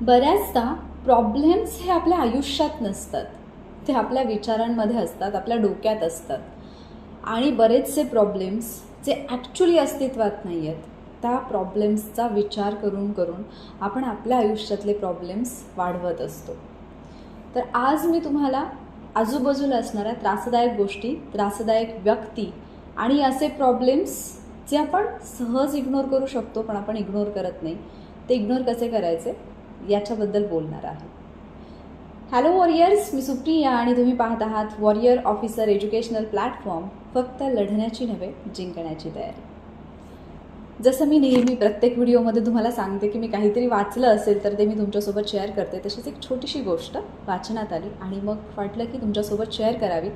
बऱ्याचदा प्रॉब्लेम्स हे आपल्या आयुष्यात नसतात. ते आपल्या विचारांमध्ये असतात आपल्या डोक्यात असतात. आणि बरेचसे प्रॉब्लेम्स जे ॲक्च्युली अस्तित्वात नाही आहेत त्या प्रॉब्लेम्सचा विचार करून करून आपण आपल्या आयुष्यातले प्रॉब्लेम्स वाढवत असतो. तर आज मी तुम्हाला आजूबाजूला असणाऱ्या त्रासदायक गोष्टी त्रासदायक व्यक्ती आणि असे प्रॉब्लेम्स जे आपण सहज इग्नोर करू शकतो पण आपण इग्नोर करत नाही ते इग्नोर कसे करायचे? याच्याबद्दल बोलणार आहे. हॅलो वॉरियर्स मी सुप्रिया आणि तुम्ही पाहत आहात वॉरियर ऑफिसर एज्युकेशनल प्लॅटफॉर्म फक्त लढण्याची नव्हे जिंकण्याची तयारी. जसं मी नेहमी प्रत्येक व्हिडिओमध्ये तुम्हाला सांगते की मी काहीतरी वाचलं असेल तर ते मी तुमच्यासोबत शेअर करते. तशीच एक छोटीशी गोष्ट वाचनात आली आणि मग वाटलं की तुमच्यासोबत शेअर करावी.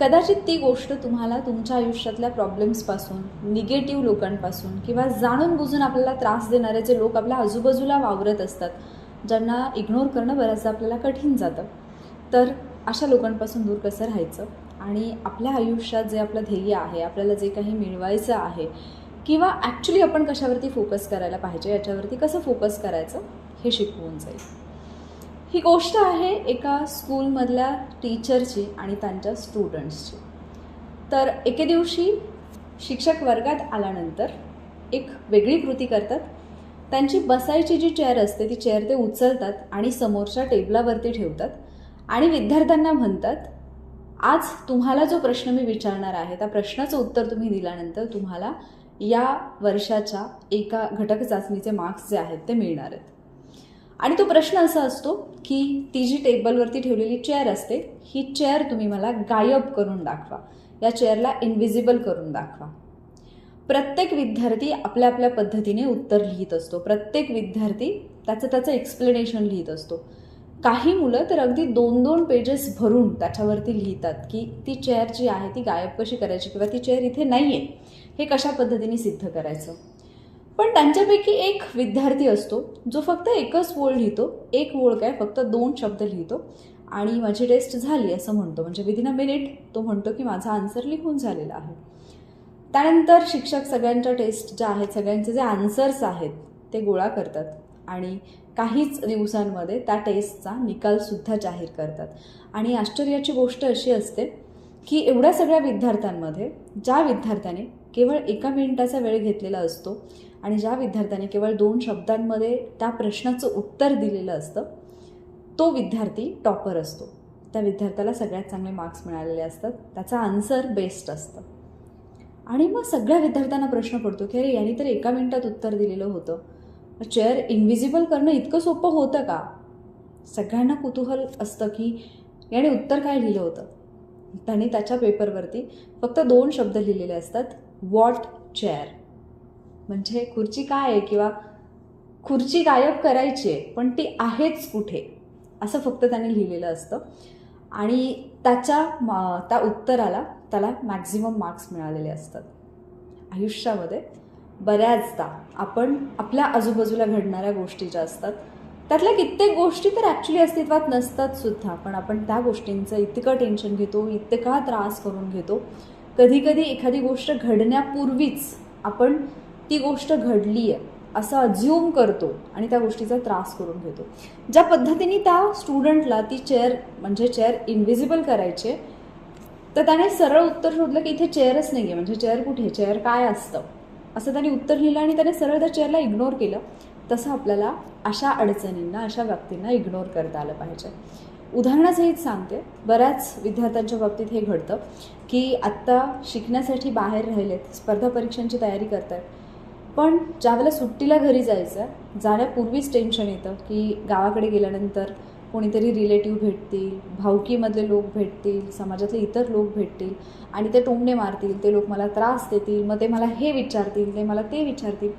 कदाचित ती गोष्ट तुम्हाला तुमच्या आयुष्यातल्या प्रॉब्लेम्सपासून निगेटिव्ह लोकांपासून किंवा जाणून बुजून आपल्याला त्रास देणारे जे लोक आपल्या आजूबाजूला वावरत असतात ज्यांना इग्नोर करणं बऱ्याचदा आपल्याला कठीण जातं. तर अशा लोकांपासून दूर कसं राहायचं? आणि आपल्या आयुष्यात जे आपलं ध्येय आहे आपल्याला जे काही मिळवायचं आहे किंवा ॲक्च्युली आपण कशावरती फोकस करायला पाहिजे याच्यावरती कसं फोकस करायचं हे शिकवून जाईल. ही गोष्ट आहे एका स्कूलमधल्या टीचरची आणि त्यांच्या स्टुडंट्सची. तर एके दिवशी शिक्षक वर्गात आल्यानंतर एक वेगळी कृती करतात. त्यांची बसायची जी चेअर असते ती चेअर ते उचलतात आणि समोरच्या टेबलावरती ठेवतात आणि विद्यार्थ्यांना म्हणतात आज तुम्हाला जो प्रश्न मी विचारणार आहे त्या प्रश्नाचं उत्तर तुम्ही दिल्यानंतर तुम्हाला या वर्षाच्या एका घटक चाचणीचे मार्क्स जे आहेत ते मिळणार आहेत. आणि तो प्रश्न असा असतो की ती जी टेबलवरती ठेवलेली चेअर असते ही चेअर तुम्ही मला गायब करून दाखवा. या चेअरला इनविजिबल करून दाखवा. प्रत्येक विद्यार्थी आपल्या आपल्या पद्धतीने उत्तर लिहित असतो. प्रत्येक विद्यार्थी त्याचं त्याचं एक्सप्लेनेशन लिहित असतो. काही मुलं तर अगदी दोन दोन पेजेस भरून त्याच्यावरती लिहितात की ती चेअर जी आहे ती गायब कशी करायची किंवा ती चेअर इथे नाही आहे हे कशा पद्धतीने सिद्ध करायचं? पण त्यांच्यापैकी एक विद्यार्थी असतो जो फक्त एकच ओळ लिहितो एक ओळ काय फक्त दोन शब्द लिहितो. आणि माझी टेस्ट झाली असं म्हणतो. म्हणजे विदिन अ मिनिट तो म्हणतो की माझा आन्सर लिहून झालेला आहे. त्यानंतर शिक्षक सगळ्यांच्या टेस्ट ज्या आहेत सगळ्यांचे जे आन्सर्स आहेत ते गोळा करतात. आणि काहीच दिवसांमध्ये त्या टेस्टचा निकालसुद्धा जाहीर करतात. आणि आश्चर्याची गोष्ट अशी असते की एवढ्या सगळ्या विद्यार्थ्यांमध्ये ज्या विद्यार्थ्याने केवळ एका मिनिटाचा वेळ घेतलेला असतो आणि ज्या विद्यार्थ्याने केवळ दोन शब्दांमध्ये त्या प्रश्नाचं उत्तर दिलेलं असतं तो विद्यार्थी टॉपर असतो. त्या विद्यार्थ्याला सगळ्यात चांगले मार्क्स मिळालेले असतात. त्याचा आन्सर बेस्ट असतं. आणि मग सगळ्या विद्यार्थ्यांना प्रश्न पडतो की अरे यांनी तर एका मिनिटात उत्तर दिलेलं होतं. चेअर इन्व्हिजिबल करणं इतकं सोपं होतं का? सगळ्यांना कुतूहल असतं की याने उत्तर काय लिहिलं होतं? त्याने त्याच्या पेपरवरती फक्त दोन शब्द लिहिलेले असतात वॉट चेअर म्हणजे खुर्ची काय आहे किंवा खुर्ची गायब करायची आहे पण ती आहेच कुठे? असं फक्त त्याने लिहिलेलं असतं. आणि त्याच्या मा त्या उत्तराला त्याला मॅक्झिमम मार्क्स मिळालेले असतात. आयुष्यामध्ये बऱ्याचदा आपण आपल्या आजूबाजूला घडणाऱ्या गोष्टी ज्या असतात त्यातल्या कित्येक गोष्टी तर ॲक्च्युली अस्तित्वात नसतात सुद्धा पण आपण त्या गोष्टींचं इतकं टेन्शन घेतो इतका त्रास करून घेतो. कधीकधी एखादी गोष्ट घडण्यापूर्वीच आपण ती गोष्ट घडली आहे असं अज्युम करतो आणि त्या गोष्टीचा त्रास करून घेतो. ज्या पद्धतीने त्या स्टुडंटला ती चेअर म्हणजे चेअर इनविजिबल करायचे तर त्याने सरळ उत्तर शोधलं की इथे चेअरच नाही म्हणजे आहे म्हणजे चेअर कुठे चेअर काय असतं? असं त्याने उत्तर लिहिलं आणि त्याने सरळ त्या चेअरला इग्नोर केलं. तसं आपल्याला अशा अडचणींना अशा व्यक्तींना इग्नोर करता आलं पाहिजे. उदाहरणासहित सांगते बऱ्याच विद्यार्थ्यांच्या बाबतीत हे घडतं की आत्ता शिकण्यासाठी बाहेर राहिलेत स्पर्धा परीक्षांची तयारी करत आहेत पण ज्यावेळेला सुट्टीला घरी जायचं आहे जाण्यापूर्वीच टेन्शन येतं की गावाकडे गेल्यानंतर कोणीतरी रिलेटिव्ह भेटतील भावकीमधले लोक भेटतील समाजातले इतर लोक भेटतील आणि ते टोमणे मारतील ते लोक मला त्रास देतील मग ते मला हे विचारतील ते मला ते विचारतील.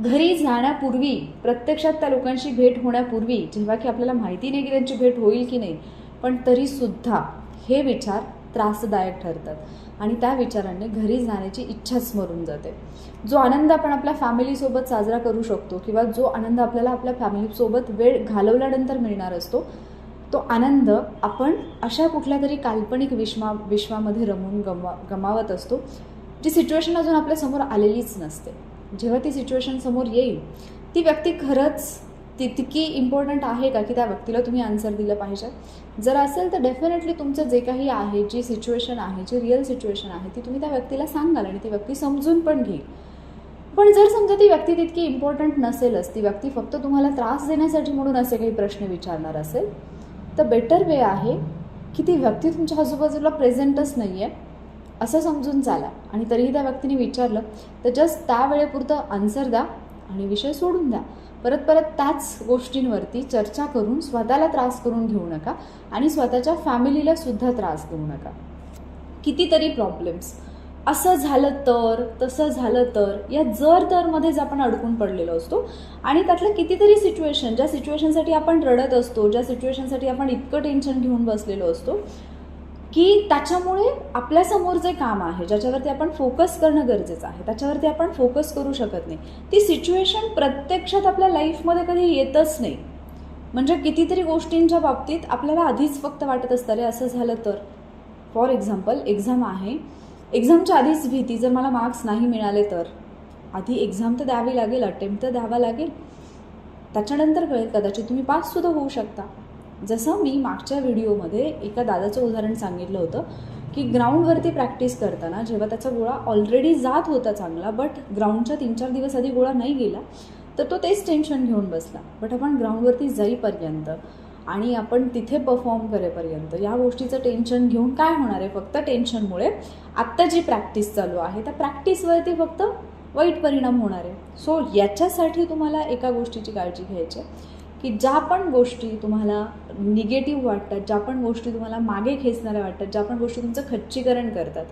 घरी जाण्यापूर्वी प्रत्यक्षात त्या लोकांशी भेट होण्यापूर्वी जेव्हा की आपल्याला माहिती नाही की त्यांची भेट होईल की नाही पण तरीसुद्धा हे विचार त्रासदायक ठरतात. आणि त्या विचाराने घरी जाण्याची इच्छाच मरून जाते. जो आनंद आपण आपल्या फॅमिलीसोबत साजरा करू शकतो किंवा जो आनंद आपल्याला आपल्या फॅमिलीसोबत वेळ घालवल्यानंतर मिळणार असतो तो आनंद आपण अशा कुठल्या तरी काल्पनिक विश्वा विश्वामध्ये रमून गमा गमावत असतो जी सिच्युएशन अजून आपल्यासमोर आलेलीच नसते. जेव्हा ती सिच्युएशन समोर येईल ती व्यक्ती खरंच तितकी इम्पॉर्टंट आहे का की त्या व्यक्तीला तुम्ही आन्सर दिलं पाहिजे? जर असेल तर डेफिनेटली तुमचं जे काही आहे जी सिच्युएशन आहे जी रिअल सिच्युएशन आहे ती तुम्ही त्या व्यक्तीला सांगाल आणि ती व्यक्ती समजून पण घेईल. पण जर समजा ती व्यक्ती तितकी इम्पॉर्टंट नसेलच ती व्यक्ती फक्त तुम्हाला त्रास देण्यासाठी म्हणून असे काही प्रश्न विचारणार असेल तर बेटर वे आहे की ती व्यक्ती तुमच्या आजूबाजूला प्रेझेंटच नाही आहे असं समजून चाला आणि तरीही त्या व्यक्तीने विचारलं तर जस्ट त्या वेळेपुरतं आन्सर द्या आणि विषय सोडून द्या. परत परत त्याच गोष्टींवरती चर्चा करून स्वतःला त्रास करून घेऊ नका आणि स्वतःच्या फॅमिलीला सुद्धा त्रास देऊ नका. कितीतरी प्रॉब्लेम्स असं झालं तर तसं झालं तर या जर तरमध्येच आपण अडकून पडलेलो असतो आणि त्यातलं कितीतरी सिच्युएशन ज्या सिच्युएशनसाठी आपण रडत असतो ज्या सिच्युएशनसाठी आपण इतकं टेन्शन घेऊन बसलेलो असतो की त्याच्यामुळे आपल्यासमोर जे काम आहे ज्याच्यावरती आपण फोकस करणं गरजेचं आहे त्याच्यावरती आपण फोकस करू शकत नाही. ती सिच्युएशन प्रत्यक्षात आपल्या लाईफमध्ये कधी येतच नाही. म्हणजे कितीतरी गोष्टींच्या बाबतीत आपल्याला आधीच फक्त वाटत असतं रे असं झालं तर. फॉर एक्झाम्पल एक्झाम आहे. एक्झामच्या आधीच भीती जर मला मार्क्स नाही मिळाले तर. आधी एक्झाम तर द्यावी लागेल अटेम्प्ट तर द्यावा लागेल. त्याच्यानंतर कळेल कदाचित तुम्ही पाससुद्धा होऊ शकता. जसं मी मागच्या व्हिडिओमध्ये एका दादाचं उदाहरण सांगितलं होतं की ग्राउंडवरती प्रॅक्टिस करताना जेव्हा त्याचा गोळा ऑलरेडी जात होता चांगला बट ग्राउंडच्या तीन चार दिवस आधी गोळा नाही गेला तर तो तेच टेन्शन घेऊन बसला. बट आपण ग्राउंडवरती जाईपर्यंत आणि आपण तिथे परफॉर्म करेपर्यंत या गोष्टीचं टेन्शन घेऊन काय होणार आहे? फक्त टेन्शनमुळे आत्ता जी प्रॅक्टिस चालू आहे त्या प्रॅक्टिसवरती फक्त वाईट परिणाम होणार आहे. सो याच्यासाठी तुम्हाला एका गोष्टीची काळजी घ्यायची आहे. की ज्या पण गोष्टी तुम्हाला निगेटिव्ह वाटतात ज्या पण गोष्टी तुम्हाला मागे खेचणाऱ्या वाटतात ज्या पण गोष्टी तुमचं खच्चीकरण करतात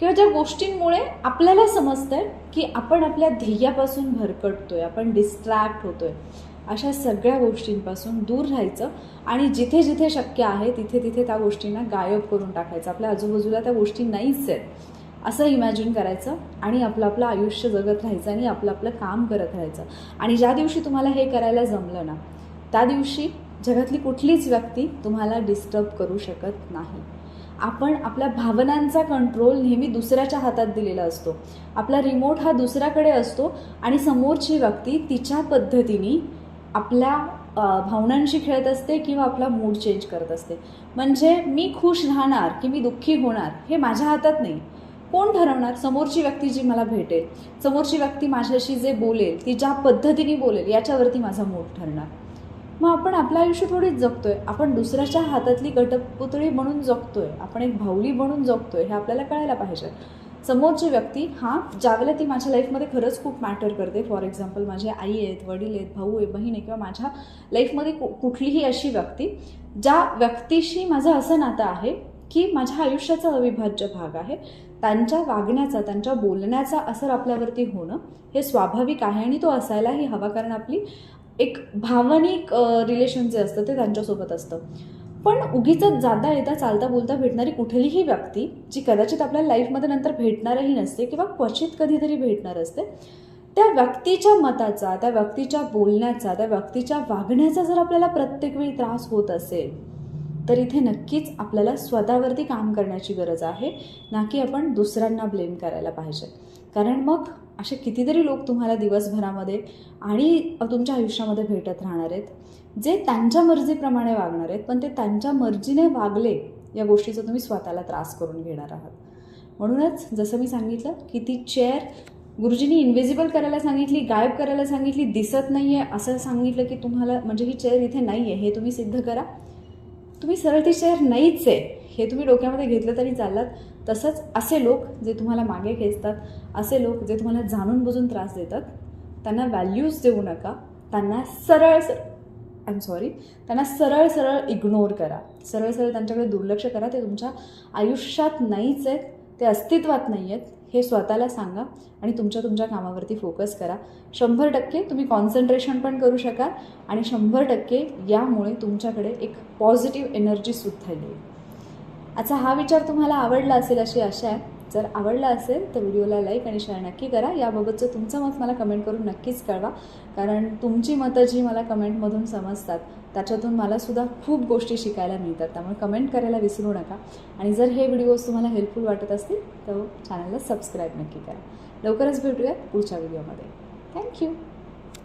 किंवा ज्या गोष्टींमुळे आपल्याला समजतंय की आपण आपल्या ध्येयापासून भरकटतोय आपण डिस्ट्रॅक्ट होतोय अशा सगळ्या गोष्टींपासून दूर राहायचं आणि जिथे जिथे शक्य आहे तिथे तिथे त्या गोष्टींना गायब करून टाकायचं. आपल्या आजूबाजूला त्या गोष्टी नाहीच आहेत. असं इमॅजिन करायचं आणि आपलं आपलं आयुष्य जगत राहायचं आणि आपलं आपलं काम करत राहायचं. आणि ज्या दिवशी तुम्हाला हे करायला जमलं ना त्या दिवशी जगातली कुठलीच व्यक्ती तुम्हाला डिस्टर्ब करू शकत नाही. आपण आपल्या भावनांचा कंट्रोल नेहमी दुसऱ्याच्या हातात दिलेला असतो. आपला रिमोट हा दुसऱ्याकडे असतो आणि समोरची व्यक्ती तिच्या पद्धतीने आपल्या भावनांशी खेळत असते किंवा आपला मूड चेंज करत असते. म्हणजे मी खुश राहणार की मी दुःखी होणार हे माझ्या हातात नाही. कोण ठरवणार समोरची व्यक्ती जी मला भेटेल? समोरची व्यक्ती माझ्याशी जे बोलेल ती ज्या पद्धतीने बोलेल याच्यावरती माझा मूड ठरणार. मग आपण आपलं आयुष्य थोडीच जगतोय. आपण दुसऱ्याच्या हातातली घटपुतळी बनून जगतोय. आपण एक भाऊली बनून जगतोय हे आपल्याला कळायला पाहिजे. समोरची व्यक्ती हा ज्यावेळेला ती माझ्या लाईफमध्ये खरंच खूप मॅटर करते. फॉर एक्झाम्पल माझे आई आहेत वडील आहेत भाऊ आहे बहीण आहे किंवा माझ्या लाईफमध्ये कु कुठलीही अशी व्यक्ती ज्या व्यक्तीशी माझं असं नातं आहे की माझ्या आयुष्याचा अविभाज्य भाग आहे त्यांच्या वागण्याचा त्यांच्या बोलण्याचा असर आपल्यावरती होणं हे स्वाभाविक आहे आणि तो असायलाही हवा. कारण आपली एक भावनिक रिलेशन जे असतं ते त्यांच्यासोबत असतं. पण उगीच जाता येता चालता बोलता भेटणारी कुठलीही व्यक्ती जी कदाचित आपल्या लाईफमध्ये नंतर भेटणारही नसते किंवा क्वचित कधीतरी भेटणार असते त्या व्यक्तीच्या मताचा त्या व्यक्तीच्या बोलण्याचा त्या व्यक्तीच्या वागण्याचा जर आपल्याला प्रत्येक वेळी त्रास होत असेल तर इथे नक्कीच आपल्याला स्वतःवरती काम करण्याची गरज आहे ना की आपण दुसऱ्यांना ब्लेम करायला पाहिजे. कारण मग असे कितीतरी लोक तुम्हाला दिवसभरामध्ये आणि तुमच्या आयुष्यामध्ये भेटत राहणार आहेत जे त्यांच्या मर्जीप्रमाणे वागणार आहेत पण ते त्यांच्या मर्जीने वागले या गोष्टीचा तुम्ही स्वतःला त्रास करून घेणार आहात. म्हणूनच जसं मी सांगितलं की ती चेअर गुरुजींनी इन्व्हिजिबल करायला सांगितली गायब करायला सांगितली दिसत नाही आहे असं सांगितलं की तुम्हाला म्हणजे ही चेअर इथे नाही आहे हे तुम्ही सिद्ध करा. तुम्ही सरळ ती चेअर नाहीच आहे हे तुम्ही डोक्यामध्ये घेतलं तरी चाललात तसंच असे लोक जे तुम्हाला मागे खेचतात असे लोक जे तुम्हाला जाणून बुजून त्रास देतात त्यांना व्हॅल्यूज देऊ नका. त्यांना सरळ सर आय एम सॉरी त्यांना सरळ सरळ इग्नोर करा. सरळ सरळ त्यांच्याकडे दुर्लक्ष करा. ते तुमच्या आयुष्यात नाहीच आहेत. ते अस्तित्वात नाही आहेत हे स्वतःला सांगा आणि तुमच्या तुमच्या कामावरती फोकस करा. शंभर टक्के तुम्ही कॉन्सन्ट्रेशन पण करू शकाल आणि शंभर टक्के यामुळे तुमच्याकडे एक पॉझिटिव्ह एनर्जीसुद्धा येईल. आजचा हा विचार तुम्हाला आवडला असेल अशी आशा आहे. जर आवडला असेल तर व्हिडिओला लाईक आणि शेअर नक्की करा. याबाबतचं तुमचं मत मला कमेंट करून नक्कीच कळवा. कारण तुमची मतं जी मला कमेंटमधून समजतात त्याच्यातून मलासुद्धा खूप गोष्टी शिकायला मिळतात. त्यामुळे कमेंट करायला विसरू नका. आणि जर हे व्हिडिओज तुम्हाला हेल्पफुल वाटत असतील तर चॅनलला सबस्क्राईब नक्की करा. लवकरच भेटूयात पुढच्या व्हिडिओमध्ये थँक्यू